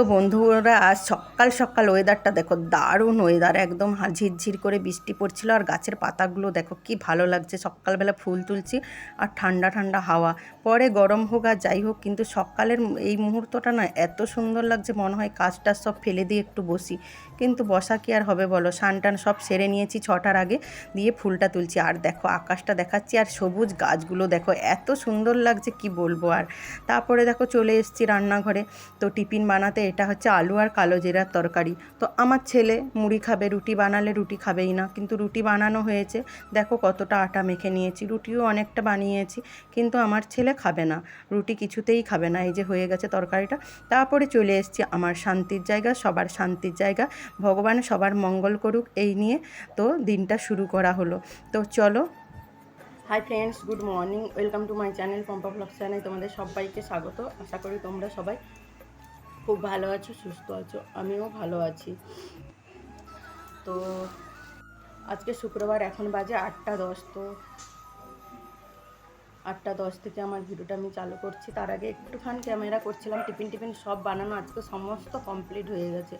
তো বন্ধুরা, আজ সকাল সকাল ওয়েদারটা দেখো, দারুণ ওয়েদার একদম ঝিরঝির করে বৃষ্টি পড়ছিল আর গাছের পাতাগুলো দেখো কি ভালো লাগছে। সকালবেলা ফুল তুলছি আর ঠান্ডা ঠান্ডা হাওয়া। পরে গরম হোক আর যাই হোক, কিন্তু সকালের এই মুহূর্তটা না এত সুন্দর লাগছে, মনে হয় কাজটা সব ফেলে দিয়ে একটু বসি। কিন্তু বসা কি আর হবে বলো? টান সব সেরে নিয়েছি ছটার আগে, দিয়ে ফুলটা তুলছি। আর দেখো, আকাশটা দেখাচ্ছি আর সবুজ গাছগুলো দেখো, এত সুন্দর লাগছে, কি বলব আর। তারপরে দেখো চলে এসেছি রান্নাঘরে। তো টিফিন বানাতে এটা হচ্ছে আলু আর কালো জিরার তরকারি। তো আমার ছেলে মুড়ি খাবে, রুটি বানালে রুটি খাবেই না। কিন্তু রুটি বানানো হয়েছে। দেখো কতটা আটা মেখে নিয়েছি। রুটিও অনেকটা বানিয়েছি, কিন্তু আমার ছেলে খাবে না। রুটি কিছুতেই খাবে না। এই যে হয়ে গেছে তরকারিটা। তারপরে চলে এসেছি আমার শান্তির জায়গা, সবার শান্তির জায়গা। ভগবান সবার মঙ্গল করুক, এই নিয়ে তো দিনটা শুরু করা হলো। তো চলো। Hi friends good morning welcome to my channel Pompa blog channel তোমাদের সবাইকে স্বাগত। আশা করি তোমরা সবাই খুব ভালো আছো, সুস্থ আছো, আমিও ভালো আছি। তো আজকে শুক্রবার, এখন বাজে আটটা দশ, তো আটটা দশ থেকে আমার ভিডিওটা আমি চালু করছি। তার আগে একটুখানি ক্যামেরা করছিলাম, টিফিন টিফিন সব বানানো, আজকে সমস্ত কমপ্লিট হয়ে গেছে।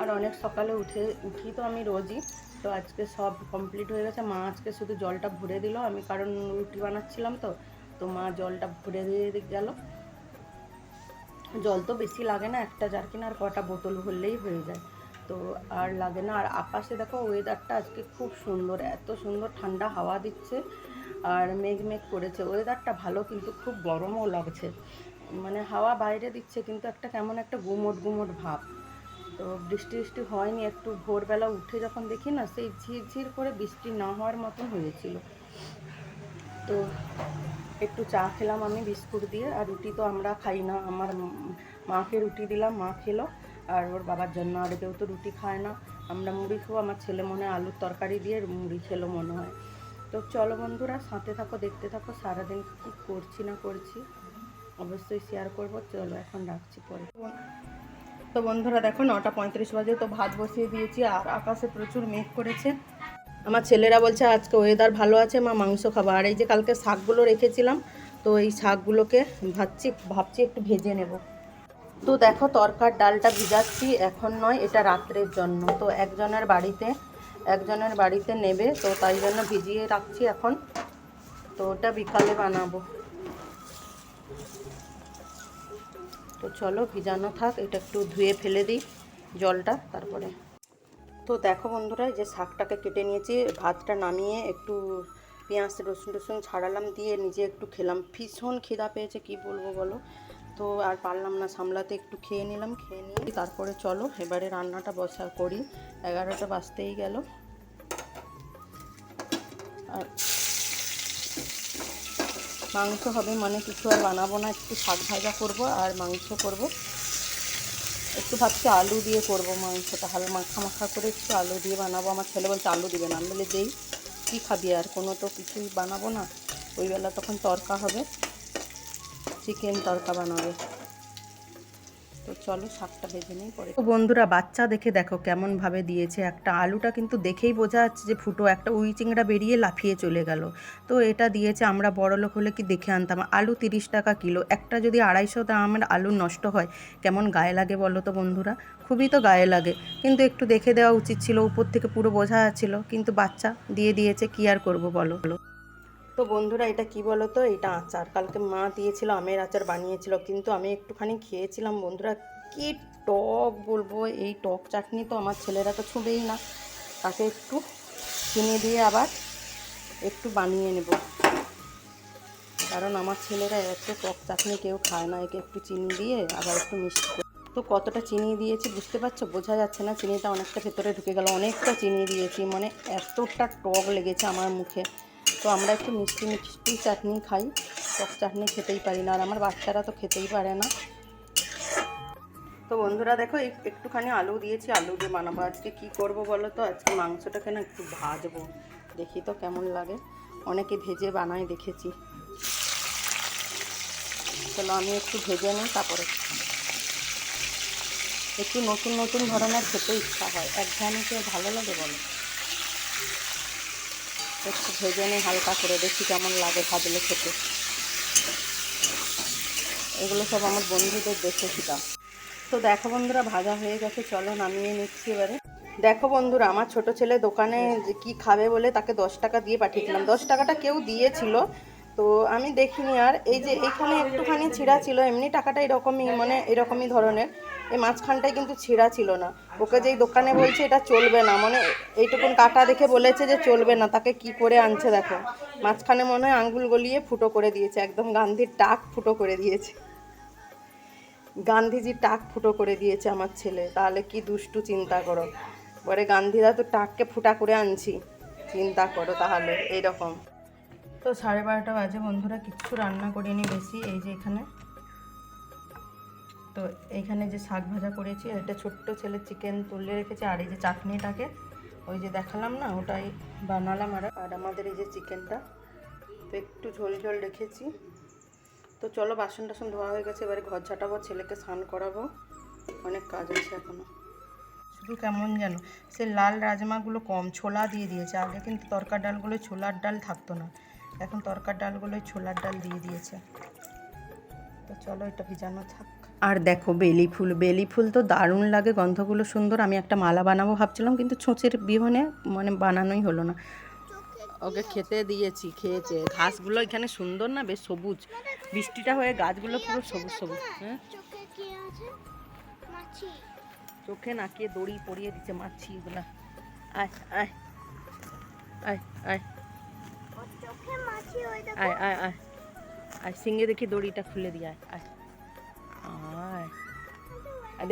আর অনেক সকালে উঠে, উঠি তো আমি রোজই, তো আজকে সব কমপ্লিট হয়ে গেছে। মা আজকে শুধু জলটা ভরে দিল, আমি কারণ রুটি বানাচ্ছিলাম তো তো মা জলটা ভরে দিয়ে গেল। জল তো বেশি লাগে না একটা জারকিন আর কটা বোতল ভরলেই হয়ে যায়। তো আর লাগে না। আর আকাশে দেখো ওয়েদারটা আজকে খুব সুন্দর, এত সুন্দর ঠান্ডা হাওয়া দিচ্ছে আর মেঘ মেঘ করেছে। ওয়েদারটা ভালো কিন্তু খুব গরমও লাগছে। মানে হাওয়া বাইরে দিচ্ছে কিন্তু একটা কেমন একটা গুমট গুমট ভাব। তো বৃষ্টি বৃষ্টি হয়নি, একটু ভোরবেলা উঠে যখন দেখি না, সেই ঝিরঝির করে বৃষ্টি না হওয়ার মতন হয়েছিল। তো একটু চা খেলাম আমি, বিস্কুট দিয়ে, আর রুটি তো আমরা খাই না। আমার মাকে রুটি দিলাম, মা খেলো, আর ওর বাবার জন্য আর কেউ তো রুটি খায় না। আমরা মুড়ি খাব, আমার ছেলে মনে হয় আলুর তরকারি দিয়ে মুড়ি খেলো মনে হয়। তো চলো বন্ধুরা, সাথে থাকো, দেখতে থাকো, সারাদিন কী করছি না করছি, অবশ্যই শেয়ার করব। চলো, এখন রাখছি পরে। তো বন্ধুরা, দেখো নটা পঁয়ত্রিশ বাজে, তো ভাত বসিয়ে দিয়েছি, আর আকাশে প্রচুর মেঘ করেছে। আমার ছেলেরা বলছে, আজকে ওয়েদার ভালো আছে, মা মাংস খাব। আর এই যে কালকে শাকগুলো রেখেছিলাম, তো এই শাকগুলোকে ভাবছি ভাবছি একটু ভেজে নেব। তো দেখো, তরকার ডালটা ভিজাচ্ছি, এখন নয়, এটা রাত্রের জন্য। তো একজনের বাড়িতে একজনের বাড়িতে নেবে, তো তাই জন্য ভিজিয়ে রাখছি এখন। তো ওটা বিকালে বানাবো। তো চলো, ভিজানো থাক, এটা একটু ধুয়ে ফেলে দিই জলটা, তারপরে। তো দেখো বন্ধুরা যে শাকটাকে কেটে নিয়েছি, ভাতটা নামিয়ে একটু পেঁয়াজ রসুন টসুন ছাড়ালাম, দিয়ে নিজে একটু খেলাম। ভীষণ খিদা পেয়েছে, কি বলব বলো? তো আর পারলাম না, সামলাতে একটু খেয়ে নিলাম, খেয়ে নিয়ে তারপরে চলো, এবারে রান্নাটা বসা করি। এগারোটা বাজতেই গেল। আর মাংস হবে মানে কিছু আর বানাবো না, একটু শাক ভাজা করব আর মাংস করব। একটু ভাবছি আলু দিয়ে করব মাংসটা হাল মাখা মাখা করে একটু আলু দিয়ে বানাবো। আমার ছেলে বলছে, আলু দিবে না। বলে, দেই, কী খাবি? আর কোনো তো কিছুই বানাবো না। ওইবেলা তখন তরকা হবে, চিকেন তরকা বানাবে। তো চলো শাকটা ভেজে নিই, পরে বন্ধুরা, বাচ্চা দেখে দেখো কেমন ভাবে দিয়েছে একটা আলুটা, কিন্তু দেখেই বোঝা যাচ্ছে যে ফুটো একটা উই চিংড়া বেরিয়ে লাফিয়ে চলে গেল। তো এটা দিয়েছে আমরা বড় লোক হলে কি দেখে আনতাম? আলু তিরিশ টাকা কিলো, একটা যদি আড়াইশো দামের আলু নষ্ট হয়, কেমন গায়ে লাগে বলো তো বন্ধুরা? খুবই তো গায়ে লাগে, কিন্তু একটু দেখে দেওয়া উচিত ছিল, উপর থেকে পুরো বোঝা যাচ্ছিল, কিন্তু বাচ্চা দিয়ে দিয়েছে, কি আর করব বলো? তো বন্ধুরা এটা কি বলো তো এটা আচার। কালকে মা দিয়েছিল, আমের আচার বানিয়েছিল, কিন্তু আমি একটুখানি খেয়েছিলাম। বন্ধুরা কি টক বলব? এই টক চাটনি তো আমার ছেলেরা তো ছুঁবেই না। তাকে একটু চিনি দিয়ে আবার একটু বানিয়ে নেব। কারণ আমার ছেলেরা এত টক চাটনি কেউ খায় না। একে একটু চিনি দিয়ে আবার একটু মিষ্টি করে। তো কতটা চিনি দিয়েছি বুঝতে পারছ? বোঝা যাচ্ছে না, চিনিটা অনেকটা ভেতরে ঢুকে গেল। অনেকটা চিনি দিয়েছি। মানে এতটা টক লেগেছে আমার মুখে। তো আমরা একটু মিষ্টি মিষ্টি চাটনি খাই। টক চাটনি খেতেই পারি না, আর আমার বাচ্চারা তো খেতেই পারে না। তো বন্ধুরা দেখো একটুখানি আলু দিয়েছি, আলু দিয়ে বানাবো। আজকে কি করব বলো তো? আজকে মাংসটাকে না একটু ভাজবো? দেখি তো কেমন লাগে। অনেকে ভেজে বানায় দেখেছি। চলো, আমি একটু ভেজে নিই, তারপরে। একটু নতুন নতুন ধরনের খেতে ইচ্ছা হয়। এক ধরনের ভালো লাগে বলো? একটু ভেজে নিই, হালকা করে দেখি কেমন লাগে ভাজলে খেতে। এগুলো সব আমার বন্ধুদের দেখেছিলাম তো দেখো বন্ধুরা, ভাজা হয়ে গেছে, চলো নামিয়ে নিচ্ছি এবারে। দেখো বন্ধুরা, আমার ছোট ছেলে দোকানে কি খাবে বলে তাকে দশ টাকা দিয়ে পাঠিয়েছিলাম। দশ টাকাটা কেউ দিয়েছিল, তো আমি দেখিনি। আর এই যে এইখানে একটুখানি ছিঁড়া ছিল, এমনি টাকাটা এরকমই মানে এরকমই ধরনের। এই মাঝখানটায় কিন্তু ছিঁড়া ছিল না। ওকে যেই দোকানে বলছে, এটা চলবে না। মানে এইটুকুন কাটা দেখে বলেছে যে চলবে না। তাকে কি করে আনছে দেখো। মাঝখানে মনে হয় আঙ্গুল গলিয়ে ফুটো করে দিয়েছে। একদম গান্ধীর টাক ফুটো করে দিয়েছে। গান্ধীজি টাক ফুটো করে দিয়েছে আমার ছেলে। তাহলে কি দুষ্টু চিন্তা করো। পরে গান্ধীরা তো টাককে ফুটা করে আনছি। চিন্তা করো তাহলে, এইরকম। তো সাড়ে বারোটা বাজে। বন্ধুরা, কিচ্ছু রান্না করিনি বেশি। এই যে এখানে তো এইখানে যে শাক ভাজা করেছি এটা ছোট্ট ছেলে চিকেন তুলে রেখেছে, আর এই যে চাটনিটাকে, ওই যে দেখালাম না, ওটাই বানালাম আর আর আমাদের এই যে চিকেনটা তো একটু ঝোল ঝোল রেখেছি। তো চলো, বাসন টাসন ধোয়া হয়ে গেছে, এবারে ঘর ঝাঁটাবো, ছেলেকে স্নান করাবো, অনেক কাজ আছে এখনও। শুধু কেমন যেন, সে লাল রাজমাগুলো কম, ছোলা দিয়ে দিয়েছে, আগে কিন্তু তরকার ডালগুলো ছোলার ডাল থাকতো না, এখন তরকার ডালগুলোই ছোলার ডাল দিয়ে দিয়েছে। তো চলো, এটা ভিজানো থাক। আর দেখো বেলি ফুল বেলি ফুল তো দারুণ লাগে গন্ধগুলো সুন্দর। আমি একটা মালা বানাবো ভাবছিলাম কিন্তু ছোঁচের বিহনে মানে বানানোই হলো না। ওকে খেতে দিয়েছি খেয়েছে। ঘাসগুলো এখানে সুন্দর না বেশ সবুজ। বৃষ্টিটা হয়ে গাছগুলো পুরো সবুজ সবুজ হ্যাঁ? চোখে কি আছে মাছি চোখে নাকিয়ে দড়ি পরিয়ে দিচ্ছে মাছি এগুলা। আয় আয় আয় আয়। আয় আয় আয়। আয় সিঙ্গে দেখি দড়িটা খুলে দিয়ে আয় আয়।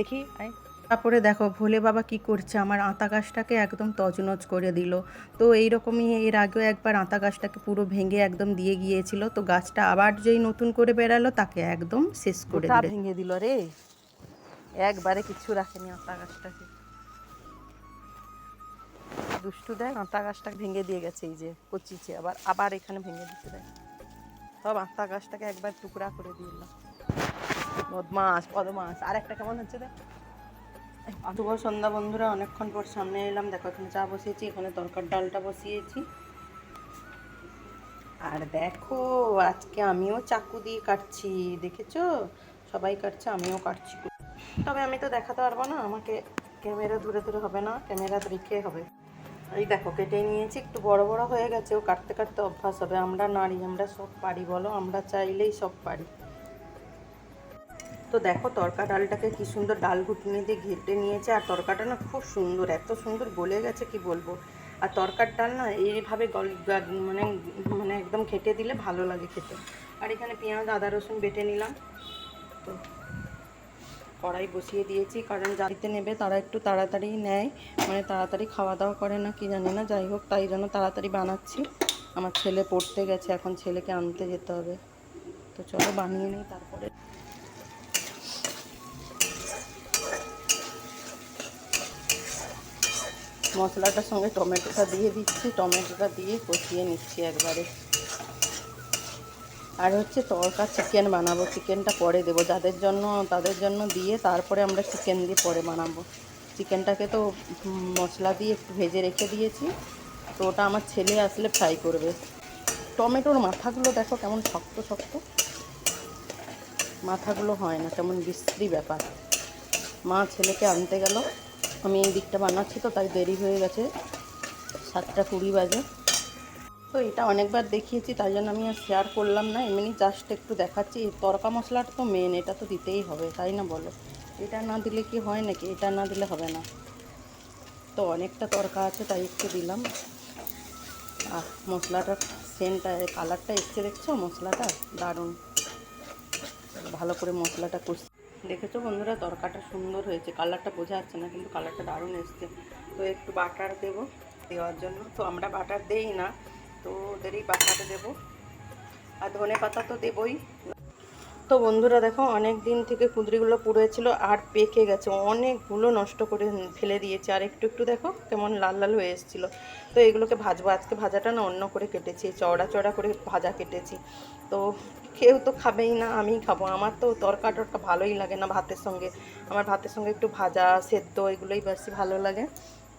দেখি আয়। তারপরে দেখো ভোলে বাবা কি করছে? আমার আতা গাছটাকে একদম তজনজ করে দিল। তো এইরকমই এর আগেও একবার আতা গাছটাকে পুরো ভেঙে একদম দিয়ে গিয়েছিল। তো গাছটা আবার যেই নতুন করে বেরালো তাকে একদম শেষ করে দিল। ভেঙে দিল রে? একবারে কিছু রাখেনি আতা গাছটাকে। দুষ্টু দেয় আতা গাছটা ভেঙে দিয়ে গেছে এই যে পচিছে আবার আবার এখানে ভেঙে দিতে দেয়। সব আতা গাছটাকে একবার টুকরা করে দিল বদমাস পদমাস আর একটা কেমন হচ্ছে দেখ? শুভ সন্ধ্যা বন্ধুরা, অনেকক্ষণ পর সামনে এলাম। দেখো, এখানে চা বসিয়েছি, এখানে তরকার ডালটা বসিয়েছি। আর দেখো, আজকে আমিও চাকু দিয়ে কাটছি, দেখেছ? সবাই কাটছে, আমিও কাটছি। তবে আমি তো দেখাতে পারব না, আমাকে ক্যামেরা দূরে দূরে হবে না, ক্যামেরা রেখে হবে। এই দেখো, কেটে নিয়েছি, একটু বড় বড় হয়ে গেছে। ও কাটতে কাটতে অভ্যাস হবে। আমরা নারী, আমরা সব পারি, বলো? আমরা চাইলেই সব পারি। তো দেখো তরকা ডালটাকে কি সুন্দর ডাল ঘুটনি দিয়ে ঘেটে নিয়েছে, আর তরকাটা না খুব সুন্দর, এত সুন্দর গলে গেছে, কি বলব? আর তরকার ডাল না এইভাবে গল মানে মানে একদম খেটে দিলে ভালো লাগে খেতে। আর এখানে পেঁয়াজ, আদা, রসুন বেটে নিলাম। তো কড়াই বসিয়ে দিয়েছি, কারণ যাইতে নেবে তারা একটু তাড়াতাড়ি নেয় মানে তাড়াতাড়ি খাওয়া দাওয়া করে না, কি জানি না, যাই হোক, তাই জন্য তাড়াতাড়ি বানাচ্ছি। আমার ছেলে পড়তে গেছে, এখন ছেলেকে আনতে যেতে হবে। তো চলো বানিয়ে নিই, তারপরে মশলাটার সঙ্গে টমেটোটা দিয়ে দিচ্ছি। টমেটোটা দিয়ে কষিয়ে নিচ্ছি একবারে। আর হচ্ছে তরকা চিকেন বানাবো। চিকেনটা পরে দেবো। যাদের জন্য, তাদের জন্য দিয়ে তারপরে আমরা চিকেন দিয়ে পরে বানাবো। চিকেনটাকে তো মশলা দিয়ে একটু ভেজে রেখে দিয়েছি। তো ওটা আমার ছেলে আসলে ফ্রাই করবে। টমেটোর মাথাগুলো দেখো কেমন শক্ত শক্ত। মাথাগুলো হয় না, কেমন বিশ্রী ব্যাপার। মা ছেলেকে আনতে গেল। আমি এই দিকটা বানাচ্ছি তো, তাই দেরি হয়ে গেছে। সাতটা কুড়ি বাজে। তো এটা অনেকবার দেখিয়েছি, তাই জন্য আমি আর শেয়ার করলাম না। এমনি জাস্ট একটু দেখাচ্ছি। তরকা মশলাটা তো মেন এটা তো দিতেই হবে, তাই না বলো? এটা না দিলে কি হয় নাকি? এটা না দিলে হবে না। তো অনেকটা তরকা আছে, তাই একটু দিলাম। আর মশলাটার সেন্টটা কালারটা এসছে দেখছ? মশলাটা দারুণ। ভালো করে মশলাটা কষি দেখেছ বন্ধুরা? তরকাটা সুন্দর হয়েছে। কালারটা বোঝা যাচ্ছে না, কিন্তু কালারটা দারুণ এসছে। তো একটু বাটার দেবো দেওয়ার জন্য। তো আমরা বাটার দেই না, তো ওদেরই বাটার দেবো। আর ধনে পাতা তো দেবই। তো বন্ধুরা, দেখো, অনেক দিন থেকে কুঁদরিগুলো পুড়েছিল আর পেকে গেছে। অনেকগুলো নষ্ট করে ফেলে দিয়েছে। আর একটু একটু দেখো, কেমন লাল লাল হয়ে এসেছিল। তো এগুলোকে ভাজবো। আজকে ভাজাটা না অন্য করে কেটেছি, চওড়া চওড়া করে ভাজা কেটেছি। তো কেউ তো খাবেই না, আমিই খাব। আমার তো তরকা টরকা ভালোই লাগে না ভাতের সঙ্গে। আমার ভাতের সঙ্গে একটু ভাজা, সেদ্ধ এগুলোই বেশি ভালো লাগে।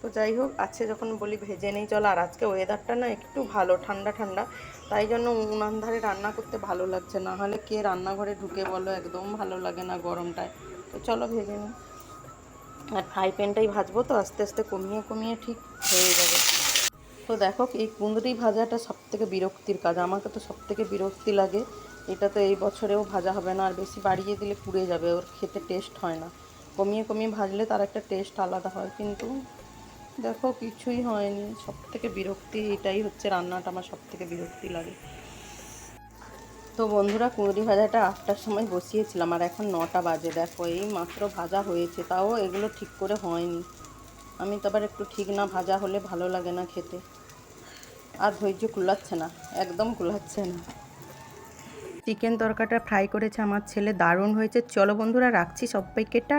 তো যাই হোক আছে যখন বলি ভেজে নেই, চলো। আর আজকে ওয়েদারটা না একটু ভালো, ঠান্ডা ঠান্ডা। তাই জন্য উনান ধারে রান্না করতে ভালো লাগছে না। হলে কে রান্নাঘরে ঢুকে বলো, একদম ভালো লাগে না গরমটায়। তো চলো ভেজে নিই। আর ফ্রাই প্যানটাই ভাজবো তো, আস্তে আস্তে কমিয়ে কমিয়ে ঠিক হয়ে যাবে। তো দেখো, এই কুঁদরি ভাজাটা সব থেকে বিরক্তির কাজ। আমাকে তো সব থেকে বিরক্তি লাগে। এটা তো এই বছরেও ভাজা হবে না, আর বেশি বাড়িয়ে দিলে পুড়ে যাবে, ওর খেতে টেস্ট হয় না। কমিয়ে কমিয়ে ভাজলে তার একটা টেস্ট আলাদা হয়, কিন্তু দেখো কিছুই হয়নি সব থেকে বিরক্তি এটাই হচ্ছে রান্নাটা, আমার সব থেকে বিরক্তি লাগে। তো বন্ধুরা, কুঁদরি ভাজাটা আটটার সময় বসিয়েছিলাম, আর এখন নটা বাজে। দেখো, এই মাত্র ভাজা হয়েছে, তাও এগুলো ঠিক করে হয়নি। আমি তো আবার একটু ঠিক না, ভাজা হলে ভালো লাগে না খেতে। আর ধৈর্য কুলাচ্ছে না, একদম কুলাচ্ছে না। চিকেন তরকাটা ফ্রাই করেছে আমার ছেলে দারুণ হয়েছে। চলো বন্ধুরা রাখছি সব টা